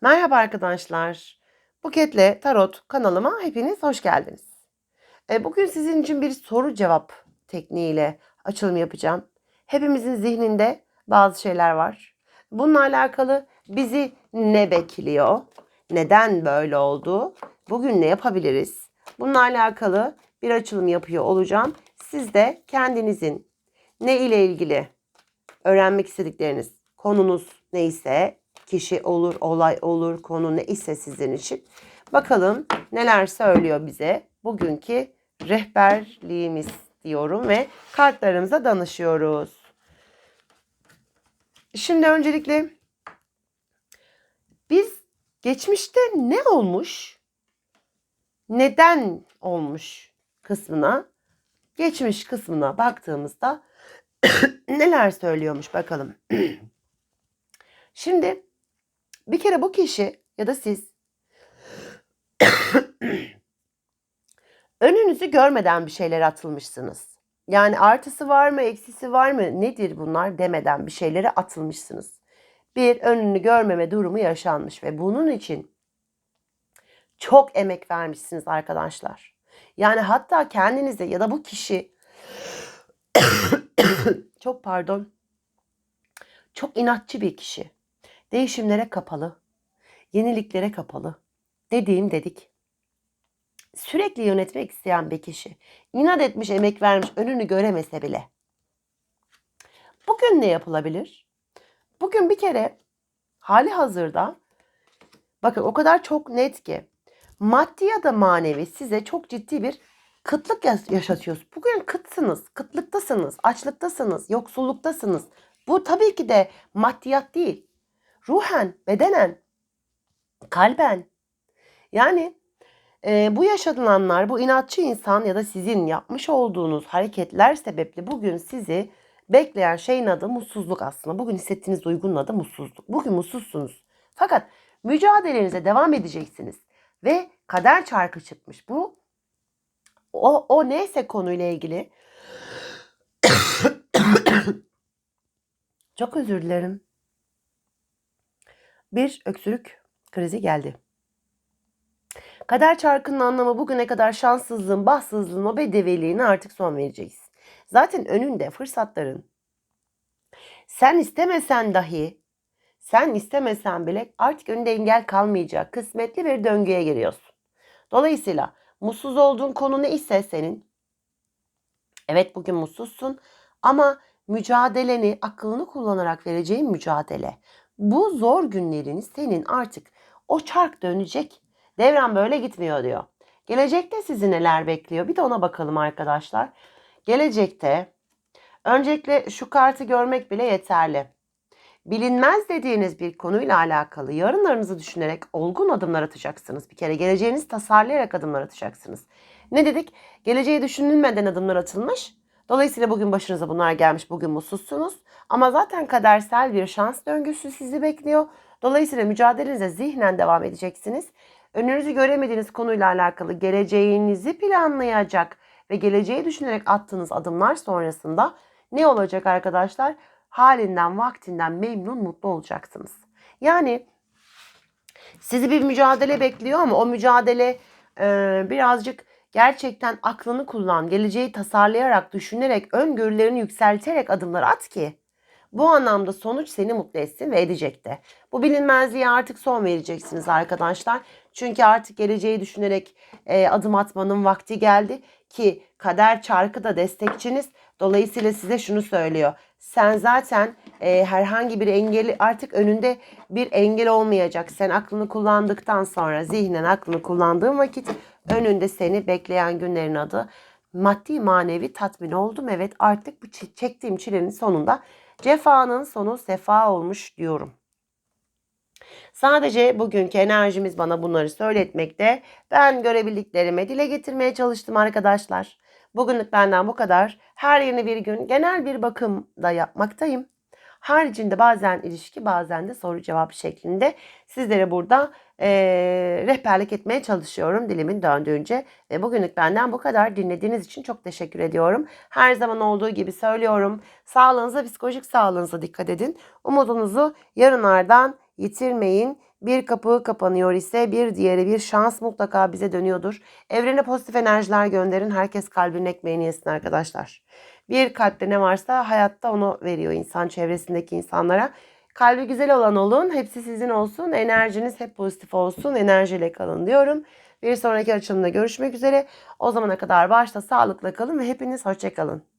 Merhaba arkadaşlar. Buketle Tarot kanalıma hepiniz hoş geldiniz. E, bugün sizin için bir soru cevap tekniğiyle açılım yapacağım. Hepimizin zihninde bazı şeyler var. Bununla alakalı bizi ne bekliyor? Neden böyle oldu? Bugün ne yapabiliriz? Bununla alakalı bir açılım yapıyor olacağım. Siz de kendinizin ne ile ilgili öğrenmek istedikleriniz, konunuz neyse, kişi olur, olay olur, konu ne ise sizin için. Bakalım neler söylüyor bize bugünkü rehberliğimiz diyorum ve kartlarımıza danışıyoruz. Şimdi öncelikle biz geçmişte ne olmuş, neden olmuş kısmına, geçmiş kısmına baktığımızda neler söylüyormuş bakalım. Şimdi bir kere bu kişi ya da siz önünüzü görmeden bir şeylere atılmışsınız. Yani artısı var mı, eksisi var mı, nedir bunlar demeden bir şeylere atılmışsınız. Bir önünü görmeme durumu yaşanmış ve bunun için çok emek vermişsiniz arkadaşlar. Yani hatta kendinize ya da bu kişi çok pardon çok inatçı bir kişi. Değişimlere kapalı, yeniliklere kapalı. Dediğim dedik. Sürekli yönetmek isteyen bir kişi. İnat etmiş, emek vermiş, önünü göremese bile. Bugün ne yapılabilir? Bugün bir kere hali hazırda bakın o kadar çok net ki maddi ya da manevi size çok ciddi bir kıtlık yaş- yaşatıyoruz. Bugün kıtsınız, kıtlıktasınız, açlıktasınız, yoksulluktasınız. Bu tabii ki de maddiyat değil. Ruhen, bedenen, kalben. Yani e, bu yaşanılanlar, bu inatçı insan ya da sizin yapmış olduğunuz hareketler sebeple bugün sizi bekleyen şeyin adı mutsuzluk aslında. Bugün hissettiğiniz duygunun adı mutsuzluk. Bugün mutsuzsunuz. Fakat mücadelenize devam edeceksiniz. Ve kader çarkı çıkmış. Bu o, o neyse konuyla ilgili. Çok özür dilerim. Bir öksürük krizi geldi. Kader çarkının anlamı bugüne kadar şanssızlığın, bahtsızlığın, o bedeviliğine artık son vereceğiz. Zaten önünde fırsatların. Sen istemesen dahi, sen istemesen bile artık önünde engel kalmayacak kısmetli bir döngüye giriyorsun. Dolayısıyla mutsuz olduğun konu ne ise senin, evet bugün mutsuzsun ama mücadeleni, aklını kullanarak vereceğin mücadele, bu zor günlerini senin artık o çark dönecek. Devran böyle gitmiyor diyor. Gelecekte sizi neler bekliyor? Bir de ona bakalım arkadaşlar. Gelecekte öncelikle şu kartı görmek bile yeterli. Bilinmez dediğiniz bir konuyla alakalı yarınlarınızı düşünerek olgun adımlar atacaksınız. Bir kere geleceğinizi tasarlayarak adımlar atacaksınız. Ne dedik? Geleceği düşünülmeden adımlar atılmış. Dolayısıyla bugün başınıza bunlar gelmiş. Bugün mutsuzsunuz. Ama zaten kadersel bir şans döngüsü sizi bekliyor. Dolayısıyla mücadelenize zihnen devam edeceksiniz. Önünüzü göremediğiniz konuyla alakalı geleceğinizi planlayacak ve geleceği düşünerek attığınız adımlar sonrasında ne olacak arkadaşlar? Halinden, vaktinden memnun, mutlu olacaksınız. Yani sizi bir mücadele bekliyor ama o mücadele e, birazcık gerçekten aklını kullan, geleceği tasarlayarak, düşünerek, öngörülerini yükselterek adımlar at ki bu anlamda sonuç seni mutlu etsin ve edecek de. Bu bilinmezliğe artık son vereceksiniz arkadaşlar. Çünkü artık geleceği düşünerek e, adım atmanın vakti geldi ki kader çarkı da destekçiniz. Dolayısıyla size şunu söylüyor. Sen zaten e, herhangi bir engeli artık önünde bir engel olmayacak. Sen aklını kullandıktan sonra zihnen aklını kullandığın vakit önünde seni bekleyen günlerin adı maddi manevi tatmin oldum. Evet artık bu çektiğim çilenin sonunda cefanın sonu sefa olmuş diyorum. Sadece bugünkü enerjimiz bana bunları söyletmekte. Ben görebildiklerimi dile getirmeye çalıştım arkadaşlar. Bugünlük benden bu kadar. Her yeni bir gün genel bir bakım da yapmaktayım. Haricinde bazen ilişki bazen de soru cevap şeklinde sizlere burada eee, rehberlik etmeye çalışıyorum dilimin döndüğünce. Ve bugünlük benden bu kadar. Dinlediğiniz için çok teşekkür ediyorum. Her zaman olduğu gibi söylüyorum. Sağlığınıza, psikolojik sağlığınıza dikkat edin. Umudunuzu yarınlardan yitirmeyin Bir kapı kapanıyor ise bir diğeri bir şans mutlaka bize dönüyordur. Evrene pozitif enerjiler gönderin. Herkes kalbinin ekmeğini yesin arkadaşlar. Bir kalpte ne varsa hayatta onu veriyor insan çevresindeki insanlara. Kalbi güzel olan olun. Hepsi sizin olsun. Enerjiniz hep pozitif olsun. Enerjiyle kalın diyorum. Bir sonraki açılımda görüşmek üzere. O zamana kadar başta sağlıkla kalın ve hepiniz hoşçakalın.